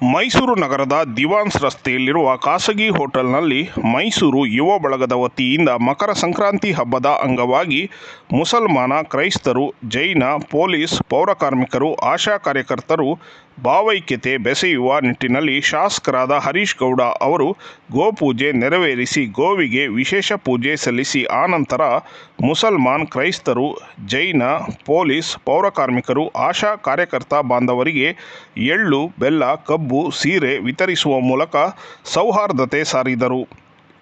ಮೈಸೂರು ನಗರದ ದಿವಾನ್ಸ್ ರಸ್ತೆಯಲ್ಲಿರುವ ಖಾಸಗಿ ಹೋಟೆಲ್ನಲ್ಲಿ ಮೈಸೂರು ಯುವ ಬಳಗದ ವತಿಯಿಂದ ಮಕರ ಸಂಕ್ರಾಂತಿ ಹಬ್ಬದ ಅಂಗವಾಗಿ ಮುಸಲ್ಮಾನ ಕ್ರೈಸ್ತರು, ಜೈನ, ಪೊಲೀಸ್ ಪೌರಕಾರ್ಮಿಕರು ಆಶಾ ಕಾರ್ಯಕರ್ತರು ಭಾವೈಕ್ಯತೆ ಬೆಸೆಯುವ ನಿಟ್ಟಿನಲ್ಲಿ ಶಾಸಕರಾದ ಹರೀಶ್ ಗೌಡ ಅವರು ಗೋಪೂಜೆ ನೆರವೇರಿಸಿ ಗೋವಿಗೆ ವಿಶೇಷ ಪೂಜೆ ಸಲ್ಲಿಸಿ ಆನಂತರ ಮುಸಲ್ಮಾನ್ ಕ್ರೈಸ್ತರು, ಜೈನ, ಪೊಲೀಸ್ ಪೌರಕಾರ್ಮಿಕರು ಆಶಾ ಕಾರ್ಯಕರ್ತ ಬಾಂಧವರಿಗೆ ಎಳ್ಳು, ಬೆಲ್ಲ, ಕಬ್ಬು ಸೀರೆ ವಿತರಿಸುವ ಮೂಲಕ ಸೌಹಾರ್ದತೆ ಸಾರಿದರು.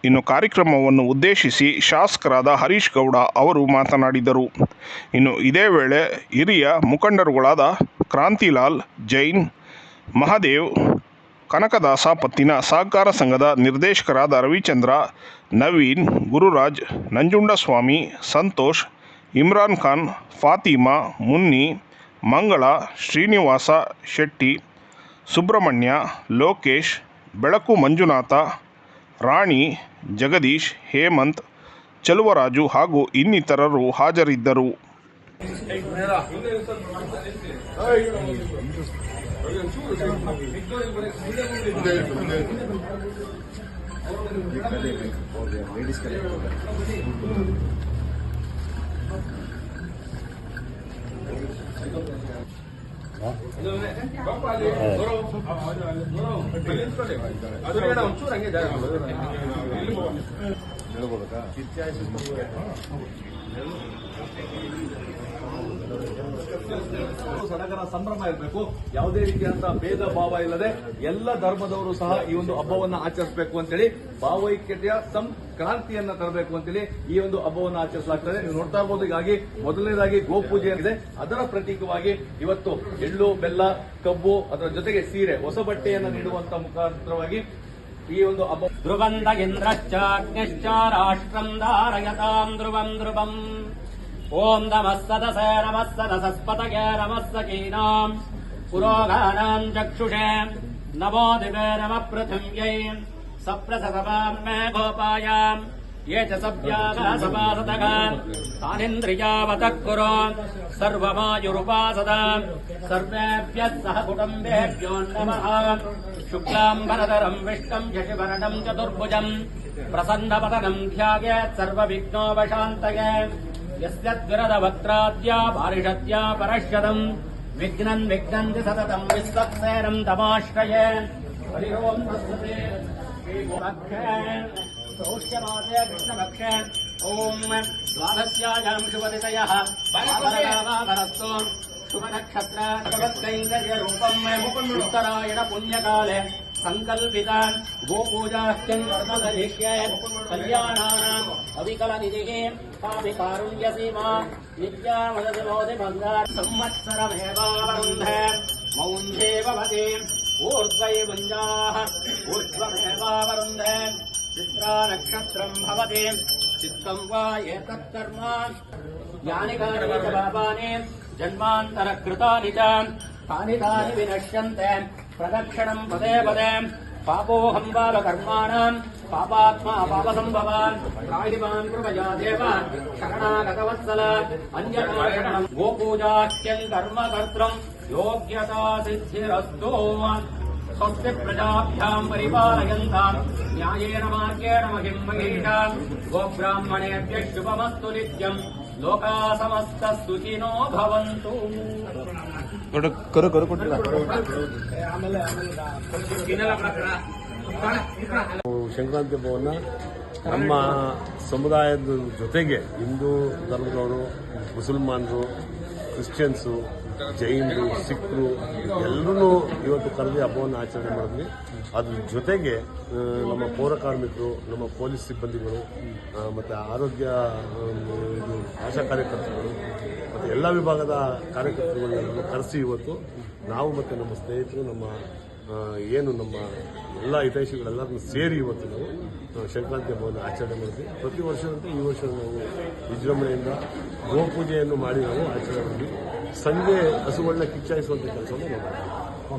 ಇನ್ನು ಕಾರ್ಯಕ್ರಮವನ್ನು ಉದ್ದೇಶಿಸಿ ಶಾಸಕರಾದ ಹರೀಶ್ ಗೌಡ ಅವರು ಮಾತನಾಡಿದರು. ಇನ್ನು ಇದೇ ವೇಳೆ ಹಿರಿಯ ಮುಖಂಡರುಗಳಾದ ಕ್ರಾಂತಿಲಾಲ್, ಜೈನ್, ಮಹಾದೇವ್, ಕನಕದಾಸ ಪತ್ತಿನ ಸಹಕಾರ ಸಂಘದ ನಿರ್ದೇಶಕರಾದ ರವಿಚಂದ್ರ, ನವೀನ್, ಗುರುರಾಜ್, ನಂಜುಂಡಸ್ವಾಮಿ, ಸಂತೋಷ್, ಇಮ್ರಾನ್ ಖಾನ್, ಫಾತಿಮಾ, ಮುನ್ನಿ, ಮಂಗಳ, ಶ್ರೀನಿವಾಸ ಶೆಟ್ಟಿ ಸುಬ್ರಹ್ಮಣ್ಯ ಲೋಕೇಶ್ ಬೆಳಕು ಮಂಜುನಾಥ ರಾಣಿ ಜಗದೀಶ್ ಹೇಮಂತ್ ಚಲುವರಾಜು ಹಾಗೂ ಇನ್ನಿತರರು ಹಾಜರಿದ್ದರು. వెళ్ళకూడదా ಸಡಗರ ಸಂಭ್ರಮ ಇರಬೇಕು. ಯಾವುದೇ ರೀತಿಯಂತ ಭೇದ ಭಾವ ಇಲ್ಲದೆ ಎಲ್ಲ ಧರ್ಮದವರು ಸಹ ಈ ಒಂದು ಹಬ್ಬವನ್ನು ಆಚರಿಸಬೇಕು ಅಂತೇಳಿ ಭಾವೈಕ್ಯತೆಯ ಸಂಕ್ರಾಂತಿಯನ್ನ ತರಬೇಕು ಅಂತೇಳಿ ಈ ಒಂದು ಹಬ್ಬವನ್ನು ಆಚರಿಸಲಾಗ್ತದೆ. ನೀವು ನೋಡ್ತಾ ಇರಬಹುದು ಹೀಗಾಗಿ ಮೊದಲನೇದಾಗಿ ಗೋಪೂಜೆ ಏನಿದೆ ಅದರ ಪ್ರತೀಕವಾಗಿ ಇವತ್ತು ಎಳ್ಳು, ಬೆಲ್ಲ, ಕಬ್ಬು ಅದರ ಜೊತೆಗೆ ಸೀರೆ, ಹೊಸ ಬಟ್ಟೆಯನ್ನು ನೀಡುವಂತ ಮುಖಾಂತರವಾಗಿ ಈ ಒಂದು ಹಬ್ಬ ಧ್ರುವಂದ ಇಂದ್ರಶ್ಚಾಗ್ನಿಶ್ಚ ರಾಷ್ಟ್ರಂ ಧಾರಯತಾಂ ಧ್ರುವಂ. ॐ नमः सदसे, नमः सदसस्पतये नमः सकीनाम् पुरोगानाम् चक्षुषे, नमो दिवे, नमः पृथिव्यै। सप्रससवाम् मे गोपायाम् ये च सभ्याः सपासतः तानिन्द्रियावतः सह कुटुम्बेभ्यो नमः। शुक्लाम्बरधरम् विष्टम् शशिवर्णम् चतुर्भुजम् प्रसन्नपतनम् ध्यायेत् यस्यद्विरदवक्त्राद्या भारिषत्या परश्यतम् विघ्न विघ्नन्ति सततम विश्वक्सेनम् तमाश्रय। हरिरोम् प्रस्तुते सौष्ठमासे कृष्णभक्ष ॐ द्वादश्यायाम् शुभदितयः परस्तु शुभनक्षत्र जगत्कैङ्कर्यरूपम् उत्तरायण पुण्यकाले सङ्कल्पिता गोपूजाश्चन्द्रमदधिष्ये कल्याणानाम् अविकलनिधिः कापि कारुण्यसीमा नित्यामदतिमोदि बन्धात् संवत्सरमेवावरुन्धे मौन्धे भवति ऊर्ध्वै मुञ्जाः ऊर्ध्वमेवावरुन्धे चित्रा नक्षत्रम् भवति चित्तम् वा एतत्कर्म यानि कानि च पापानि तानि तानि विनश्यन्ते प्रदक्षिणम् पदे पदे पापोऽहम् पापकर्माणाम् पापात्मा पापसम्भवान् प्राहिमान् कृपया कर्म योग्यता सिद्धिरस्तु स्वस्य प्रजाभ्याम् परिपालयन्ताम् न्यायेन मार्गेण महिम् महीषाम् गोब्राह्मणेभ्यः शुभमस्तु नित्यम्। ಕರು ಸಂಕ್ರಾಂತಿ ಹಬ್ಬವನ್ನು ನಮ್ಮ ಸಮುದಾಯದ ಜೊತೆಗೆ ಹಿಂದೂ ಧರ್ಮದವರು ಮುಸಲ್ಮಾನರು ಕ್ರಿಶ್ಚಿಯನ್ಸು ಜೈನರು ಸಿಖ್ರು ಎಲ್ಲರೂ ಇವತ್ತು ಕರೆದು ಹಬ್ಬವನ್ನು ಆಚರಣೆ ಮಾಡಿದ್ವಿ. ಅದ್ರ ಜೊತೆಗೆ ನಮ್ಮ ಪೌರ ಕಾರ್ಮಿಕರು, ನಮ್ಮ ಪೊಲೀಸ್ ಸಿಬ್ಬಂದಿಗಳು ಮತ್ತು ಆರೋಗ್ಯ ಇದು ಆಶಾ ಕಾರ್ಯಕರ್ತರು, ಮತ್ತು ಎಲ್ಲ ವಿಭಾಗದ ಕಾರ್ಯಕರ್ತರುಗಳನ್ನೆಲ್ಲ ಕರೆಸಿ ಇವತ್ತು ನಾವು ಮತ್ತು ನಮ್ಮ ಸ್ನೇಹಿತರು, ನಮ್ಮ ಏನು ನಮ್ಮ ಎಲ್ಲ ಹಿತೈಷಿಗಳೆಲ್ಲರನ್ನು ಸೇರಿ ಇವತ್ತು ನಾವು ಸಂಕ್ರಾಂತಿ ಹಬ್ಬವನ್ನು ಆಚರಣೆ ಮಾಡ್ತೀವಿ ಪ್ರತಿ ವರ್ಷದಂತೆ ಈ ವರ್ಷ ನಾವು ವಿಜೃಂಭಣೆಯಿಂದ ಗೋಪೂಜೆಯನ್ನು ಮಾಡಿ ನಾವು ಆಚರಣೆ ಮಾಡ್ತೀವಿ ಸಂಜೆ ಹಸುಗಳನ್ನ ಕಿಚ್ಚಾಯಿಸುವಂಥ ಕೆಲಸವನ್ನು ನಾವು